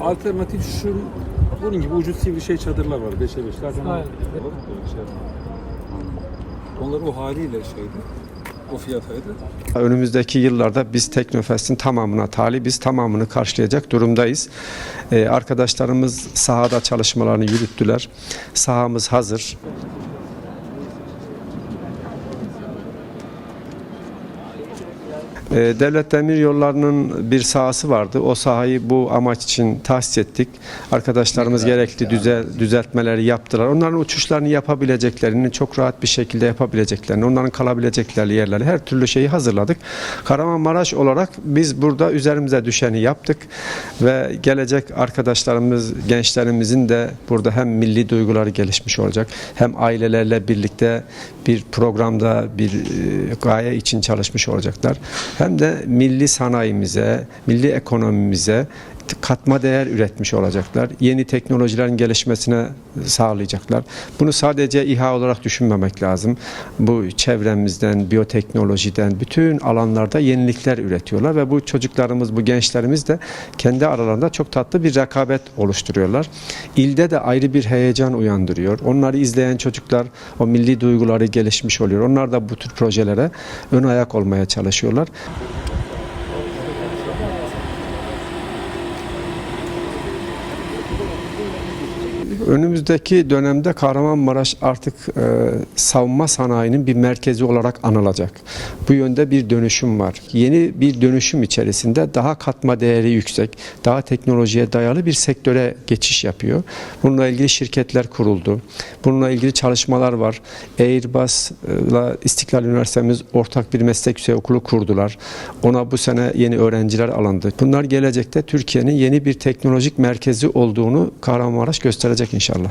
Alternatif şu, bunun gibi ucu sivri şey çadırlar var, beşe beş. Zaten Aynen. Onlar o haliyle şeydi. O fiyataydı. Önümüzdeki yıllarda biz Teknofest'in tamamına talibiz, tamamını karşılayacak durumdayız. Ee, arkadaşlarımız sahada çalışmalarını yürüttüler. Sahamız hazır. Devlet Demir Yolları'nın bir sahası vardı. O sahayı bu amaç için tahsis ettik. Arkadaşlarımız gerekli düzel, düzeltmeleri yaptılar. Onların uçuşlarını yapabileceklerini, çok rahat bir şekilde yapabileceklerini, onların kalabilecekleri yerleri, her türlü şeyi hazırladık. Kahramanmaraş olarak biz burada üzerimize düşeni yaptık ve gelecek arkadaşlarımız, gençlerimizin de burada hem milli duyguları gelişmiş olacak, hem ailelerle birlikte bir programda bir e, gaye için çalışmış olacaklar. Hem de milli sanayimize, milli ekonomimize katma değer üretmiş olacaklar. Yeni teknolojilerin gelişmesine sağlayacaklar. Bunu sadece İHA olarak düşünmemek lazım. Bu çevremizden, biyoteknolojiden, bütün alanlarda yenilikler üretiyorlar ve bu çocuklarımız, bu gençlerimiz de kendi aralarında çok tatlı bir rekabet oluşturuyorlar. İlde de ayrı bir heyecan uyandırıyor. Onları izleyen çocuklar o milli duyguları gelişmiş oluyor. Onlar da bu tür projelere ön ayak olmaya çalışıyorlar. Önümüzdeki dönemde Kahramanmaraş artık e, savunma sanayinin bir merkezi olarak anılacak. Bu yönde bir dönüşüm var. Yeni bir dönüşüm içerisinde daha katma değeri yüksek, daha teknolojiye dayalı bir sektöre geçiş yapıyor. Bununla ilgili şirketler kuruldu. Bununla ilgili çalışmalar var. Airbus'la İstiklal Üniversitemiz ortak bir meslek yüksek okulu kurdular. Ona bu sene yeni öğrenciler alındı. Bunlar gelecekte Türkiye'nin yeni bir teknolojik merkezi olduğunu Kahramanmaraş gösterecek olacak inşallah.